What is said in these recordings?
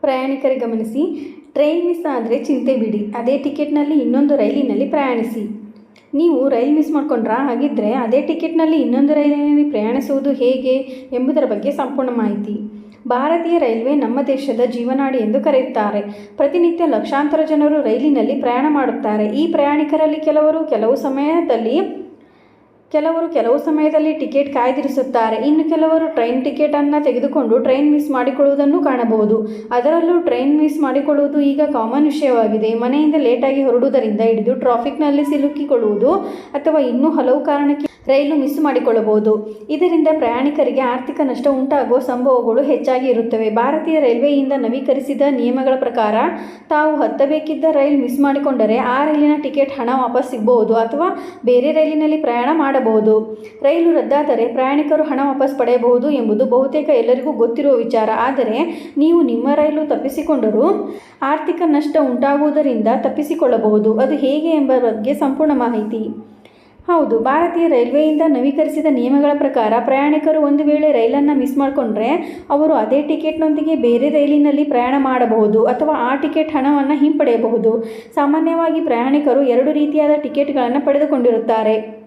ಪ್ರಯಾಣಿಕರೇ ಗಮನಿಸಿ. Train miss ಆದರೆ ಚಿಂತೆ ಬಿಡಿ. ಅದೇ ಟಿಕೆಟ್ನಲ್ಲಿ ಇನ್ನೊಂದು ರೈಲಿನಲ್ಲಿ ಪ್ರಯಾಣಿಸಿ. ನೀವು ರೈಲ್ ಮಿಸ್ ಮಾಡ್ಕೊಂಡ್ರಾ ಹಾಗಿದ್ದರೆ ಅದೇ ಟಿಕೆಟ್ನಲ್ಲಿ ಇನ್ನೊಂದು ರೈಲಿನಲ್ಲಿ ಪ್ರಯಾಣಿಸುವುದು ಹೇಗೆ ಎಂಬುದರ ಬಗ್ಗೆ ಸಂಪೂರ್ಣ ಮಾಹಿತಿ. ಭಾರತೀಯ ರೈಲ್ವೆ ನಮ್ಮ ದೇಶದ ಜೀವನಾಡಿ ಎಂದು ಕರೆಯುತ್ತಾರೆ. ಪ್ರತಿನಿತ್ಯ ಲಕ್ಷಾಂತರ ಜನರು ರೈಲಿನಲ್ಲಿ ಪ್ರಯಾಣ ಮಾಡುತ್ತಾರೆ. ಈ ಪ್ರಯಾಣಿಕರಲ್ಲಿ ಕೆಲವರು ಕೆಲವು ಸಮಯದಲ್ಲಿ ಕೆಲವರು ಕೆಲವು ಸಮಯದಲ್ಲಿ ಟಿಕೆಟ್ ಕಾಯ್ದಿರಿಸುತ್ತಾರೆ. ಇನ್ನು ಕೆಲವರು ಟ್ರೈನ್ ಟಿಕೆಟನ್ನು ತೆಗೆದುಕೊಂಡು ಟ್ರೈನ್ ಮಿಸ್ ಮಾಡಿಕೊಳ್ಳುವುದನ್ನು ಕಾಣಬಹುದು. ಅದರಲ್ಲೂ ಟ್ರೈನ್ ಮಿಸ್ ಮಾಡಿಕೊಳ್ಳುವುದು ಈಗ ಕಾಮನ್ ವಿಷಯವಾಗಿದೆ. ಮನೆಯಿಂದ ಲೇಟಾಗಿ ಹೊರಡುವುದರಿಂದ ಹಿಡಿದು ಟ್ರಾಫಿಕ್ನಲ್ಲಿ ಸಿಲುಕಿಕೊಳ್ಳುವುದು ಅಥವಾ ಇನ್ನೂ ಹಲವು ಕಾರಣಕ್ಕೆ ರೈಲು ಮಿಸ್ ಮಾಡಿಕೊಳ್ಳಬಹುದು. ಇದರಿಂದ ಪ್ರಯಾಣಿಕರಿಗೆ ಆರ್ಥಿಕ ನಷ್ಟ ಉಂಟಾಗುವ ಸಂಭವಗಳು ಹೆಚ್ಚಾಗಿ ಇರುತ್ತವೆ. ಭಾರತೀಯ ರೈಲ್ವೆಯಿಂದ ನವೀಕರಿಸಿದ ನಿಯಮಗಳ ಪ್ರಕಾರ ತಾವು ಹತ್ತಬೇಕಿದ್ದ ರೈಲ್ ಮಿಸ್ ಮಾಡಿಕೊಂಡರೆ ಆ ರೈಲಿನ ಟಿಕೆಟ್ ಹಣ ವಾಪಸ್ ಸಿಗಬಹುದು ಅಥವಾ ಬೇರೆ ರೈಲಿನಲ್ಲಿ ಪ್ರಯಾಣ ಮಾಡಬಹುದು. ರೈಲು ರದ್ದಾದರೆ ಪ್ರಯಾಣಿಕರು ಹಣ ವಾಪಸ್ ಪಡೆಯಬಹುದು ಎಂಬುದು ಬಹುತೇಕ ಎಲ್ಲರಿಗೂ ಗೊತ್ತಿರುವ ವಿಚಾರ. ಆದರೆ ನೀವು ನಿಮ್ಮ ರೈಲು ತಪ್ಪಿಸಿಕೊಂಡರೂ ಆರ್ಥಿಕ ನಷ್ಟ ಉಂಟಾಗುವುದರಿಂದ ತಪ್ಪಿಸಿಕೊಳ್ಳಬಹುದು. ಅದು ಹೇಗೆ ಎಂಬ ಬಗ್ಗೆ ಸಂಪೂರ್ಣ ಮಾಹಿತಿ. ಹೌದು, ಭಾರತೀಯ ರೈಲ್ವೆಯಿಂದ ನವೀಕರಿಸಿದ ನಿಯಮಗಳ ಪ್ರಕಾರ ಪ್ರಯಾಣಿಕರು ಒಂದು ವೇಳೆ ರೈಲನ್ನು ಮಿಸ್ ಮಾಡಿಕೊಂಡ್ರೆ ಅವರು ಅದೇ ಟಿಕೆಟ್ನೊಂದಿಗೆ ಬೇರೆ ರೈಲಿನಲ್ಲಿ ಪ್ರಯಾಣ ಮಾಡಬಹುದು ಅಥವಾ ಆ ಟಿಕೆಟ್ ಹಣವನ್ನು ಹಿಂಪಡೆಯಬಹುದು. ಸಾಮಾನ್ಯವಾಗಿ ಪ್ರಯಾಣಿಕರು ಎರಡು ರೀತಿಯಾದ ಟಿಕೆಟ್ಗಳನ್ನು ಪಡೆದುಕೊಂಡಿರುತ್ತಾರೆ.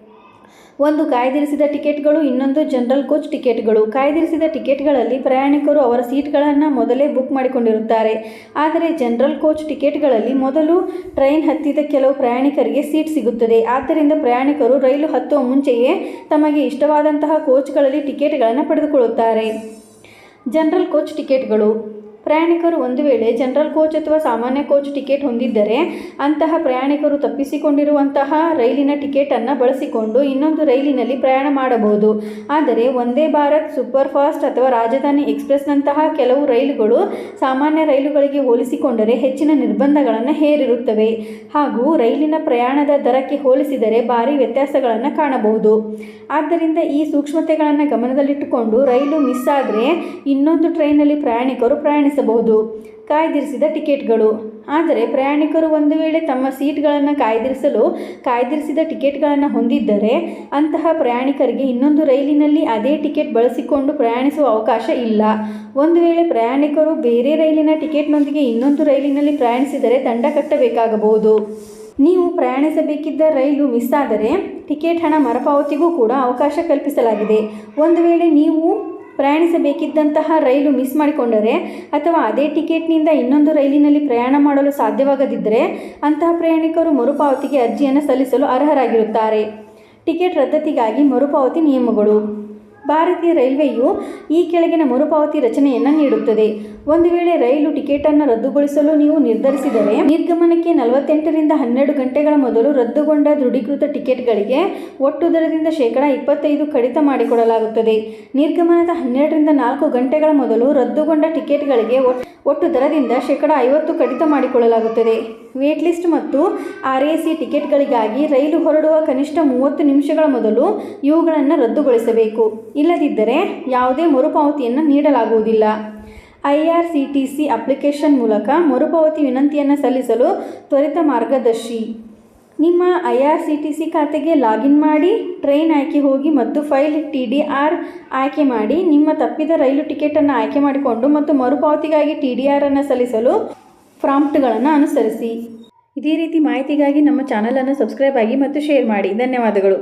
ಒಂದು ಕಾಯ್ದಿರಿಸಿದ ಟಿಕೆಟ್ಗಳು, ಇನ್ನೊಂದು ಜನರಲ್ ಕೋಚ್ ಟಿಕೆಟ್ಗಳು. ಕಾಯ್ದಿರಿಸಿದ ಟಿಕೆಟ್ಗಳಲ್ಲಿ ಪ್ರಯಾಣಿಕರು ಅವರ ಸೀಟ್ಗಳನ್ನು ಮೊದಲೇ ಬುಕ್ ಮಾಡಿಕೊಂಡಿರುತ್ತಾರೆ. ಆದರೆ ಜನರಲ್ ಕೋಚ್ ಟಿಕೆಟ್ಗಳಲ್ಲಿ ಮೊದಲು ಟ್ರೈನ್ ಹತ್ತಿದ ಕೆಲವು ಪ್ರಯಾಣಿಕರಿಗೆ ಸೀಟ್ ಸಿಗುತ್ತದೆ. ಆದ್ದರಿಂದ ಪ್ರಯಾಣಿಕರು ರೈಲು ಹತ್ತುವ ಮುಂಚೆಯೇ ತಮಗೆ ಇಷ್ಟವಾದಂತಹ ಕೋಚ್ಗಳಲ್ಲಿ ಟಿಕೆಟ್ಗಳನ್ನು ಪಡೆದುಕೊಳ್ಳುತ್ತಾರೆ. ಜನರಲ್ ಕೋಚ್ ಟಿಕೆಟ್ಗಳು ಪ್ರಯಾಣಿಕರು ಒಂದು ವೇಳೆ ಜನರಲ್ ಕೋಚ್ ಅಥವಾ ಸಾಮಾನ್ಯ ಕೋಚ್ ಟಿಕೆಟ್ ಹೊಂದಿದ್ದರೆ ಅಂತಹ ಪ್ರಯಾಣಿಕರು ತಪ್ಪಿಸಿಕೊಂಡಿರುವಂತಹ ರೈಲಿನ ಟಿಕೆಟನ್ನು ಬಳಸಿಕೊಂಡು ಇನ್ನೊಂದು ರೈಲಿನಲ್ಲಿ ಪ್ರಯಾಣ ಮಾಡಬಹುದು. ಆದರೆ ಒಂದೇ ಭಾರತ್ ಸೂಪರ್ ಫಾಸ್ಟ್ ಅಥವಾ ರಾಜಧಾನಿ ಎಕ್ಸ್ಪ್ರೆಸ್ನಂತಹ ಕೆಲವು ರೈಲುಗಳು ಸಾಮಾನ್ಯ ರೈಲುಗಳಿಗೆ ಹೋಲಿಸಿಕೊಂಡರೆ ಹೆಚ್ಚಿನ ನಿರ್ಬಂಧಗಳನ್ನು ಹೇರಿರುತ್ತವೆ. ಹಾಗೂ ರೈಲಿನ ಪ್ರಯಾಣದ ದರಕ್ಕೆ ಹೋಲಿಸಿದರೆ ಭಾರಿ ವ್ಯತ್ಯಾಸಗಳನ್ನು ಕಾಣಬಹುದು. ಆದ್ದರಿಂದ ಈ ಸೂಕ್ಷ್ಮತೆಗಳನ್ನು ಗಮನದಲ್ಲಿಟ್ಟುಕೊಂಡು ರೈಲು ಮಿಸ್ ಆದರೆ ಇನ್ನೊಂದು ಟ್ರೈನಲ್ಲಿ ಪ್ರಯಾಣಿಕರು ಪ್ರಯಾಣಿಸಬಹುದು ಕಾಯ್ದಿರಿಸಿದ ಟಿಕೆಟ್ಗಳು. ಆದರೆ ಪ್ರಯಾಣಿಕರು ಒಂದು ವೇಳೆ ತಮ್ಮ ಸೀಟ್ಗಳನ್ನು ಕಾಯ್ದಿರಿಸಲು, ಕಾಯ್ದಿರಿಸಿದ ಟಿಕೆಟ್ಗಳನ್ನು ಹೊಂದಿದ್ದರೆ ಅಂತಹ ಪ್ರಯಾಣಿಕರಿಗೆ ಇನ್ನೊಂದು ರೈಲಿನಲ್ಲಿ ಅದೇ ಟಿಕೆಟ್ ಬಳಸಿಕೊಂಡು ಪ್ರಯಾಣಿಸುವ ಅವಕಾಶ ಇಲ್ಲ. ಒಂದು ವೇಳೆ ಪ್ರಯಾಣಿಕರು ಬೇರೆ ರೈಲಿನ ಟಿಕೆಟ್ನೊಂದಿಗೆ ಇನ್ನೊಂದು ರೈಲಿನಲ್ಲಿ ಪ್ರಯಾಣಿಸಿದರೆ ದಂಡ ಕಟ್ಟಬೇಕಾಗಬಹುದು. ನೀವು ಪ್ರಯಾಣಿಸಬೇಕಿದ್ದ ರೈಲು ಮಿಸ್ ಆದರೆ ಟಿಕೆಟ್ ಹಣ ಮರುಪಾವತಿಗೂ ಕೂಡ ಅವಕಾಶ ಕಲ್ಪಿಸಲಾಗಿದೆ. ಒಂದು ವೇಳೆ ನೀವು ಪ್ರಯಾಣಿಸಬೇಕಿದ್ದಂತಹ ರೈಲು ಮಿಸ್ ಮಾಡಿಕೊಂಡರೆ ಅಥವಾ ಅದೇ ಟಿಕೆಟ್ನಿಂದ ಇನ್ನೊಂದು ರೈಲಿನಲ್ಲಿ ಪ್ರಯಾಣ ಮಾಡಲು ಸಾಧ್ಯವಾಗದಿದ್ದರೆ ಅಂತಹ ಪ್ರಯಾಣಿಕರು ಮರುಪಾವತಿಗೆ ಅರ್ಜಿಯನ್ನು ಸಲ್ಲಿಸಲು ಅರ್ಹರಾಗಿರುತ್ತಾರೆ. ಟಿಕೆಟ್ ರದ್ದತಿಗಾಗಿ ಮರುಪಾವತಿ ನಿಯಮಗಳು. ಭಾರತೀಯ ರೈಲ್ವೆಯು ಈ ಕೆಳಗಿನ ಮರುಪಾವತಿ ರಚನೆಯನ್ನು ನೀಡುತ್ತದೆ. ಒಂದು ವೇಳೆ ರೈಲು ಟಿಕೆಟನ್ನು ರದ್ದುಗೊಳಿಸಲು ನೀವು ನಿರ್ಧರಿಸಿದರೆ ನಿರ್ಗಮನಕ್ಕೆ ನಲವತ್ತೆಂಟರಿಂದ ಹನ್ನೆರಡು ಗಂಟೆಗಳ ಮೊದಲು ರದ್ದುಗೊಂಡ ದೃಢೀಕೃತ ಟಿಕೆಟ್ಗಳಿಗೆ ಒಟ್ಟು ದರದಿಂದ ಶೇಕಡ ಇಪ್ಪತ್ತೈದು ಕಡಿತ ಮಾಡಿಕೊಡಲಾಗುತ್ತದೆ. ನಿರ್ಗಮನದ ಹನ್ನೆರಡರಿಂದ ನಾಲ್ಕು ಗಂಟೆಗಳ ಮೊದಲು ರದ್ದುಗೊಂಡ ಟಿಕೆಟ್ಗಳಿಗೆ ಒಟ್ಟು ದರದಿಂದ ಶೇಕಡ ಐವತ್ತು ಕಡಿತ ಮಾಡಿಕೊಳ್ಳಲಾಗುತ್ತದೆ. ವೇಟ್ ಲಿಸ್ಟ್ ಮತ್ತು ಆರ್ ಎ ಸಿ ಟಿಕೆಟ್ಗಳಿಗಾಗಿ ರೈಲು ಹೊರಡುವ ಕನಿಷ್ಠ ಮೂವತ್ತು ನಿಮಿಷಗಳ ಮೊದಲು ಇವುಗಳನ್ನು ರದ್ದುಗೊಳಿಸಬೇಕು. ಇಲ್ಲದಿದ್ದರೆ ಯಾವುದೇ ಮರುಪಾವತಿಯನ್ನು ನೀಡಲಾಗುವುದಿಲ್ಲ. I R C T C application ಮೂಲಕ ಮರುಪಾವತಿ ವಿನಂತಿಯನ್ನು ಸಲ್ಲಿಸಲು ತ್ವರಿತ ಮಾರ್ಗದರ್ಶಿ. ನಿಮ್ಮ I R C T C ಖಾತೆಗೆ ಲಾಗಿನ್ ಮಾಡಿ, ಟ್ರೈನ್ ಆಯ್ಕೆ ಹೋಗಿ ಮತ್ತು ಫೈಲ್ ಟಿ ಡಿ ಆರ್ ಆಯ್ಕೆ ಮಾಡಿ, ನಿಮ್ಮ ತಪ್ಪಿದ ರೈಲು ಟಿಕೆಟನ್ನು ಆಯ್ಕೆ ಮಾಡಿಕೊಂಡು ಮತ್ತು ಮರುಪಾವತಿಗಾಗಿ ಟಿ ಡಿ ಆರನ್ನು ಸಲ್ಲಿಸಲು ಪ್ರಾಂಪ್ಟ್ಗಳನ್ನು ಅನುಸರಿಸಿ. ಇದೇ ರೀತಿ ಮಾಹಿತಿಗಾಗಿ ನಮ್ಮ ಚಾನಲನ್ನು ಸಬ್ಸ್ಕ್ರೈಬ್ ಆಗಿ ಮತ್ತು ಶೇರ್ ಮಾಡಿ. ಧನ್ಯವಾದಗಳು.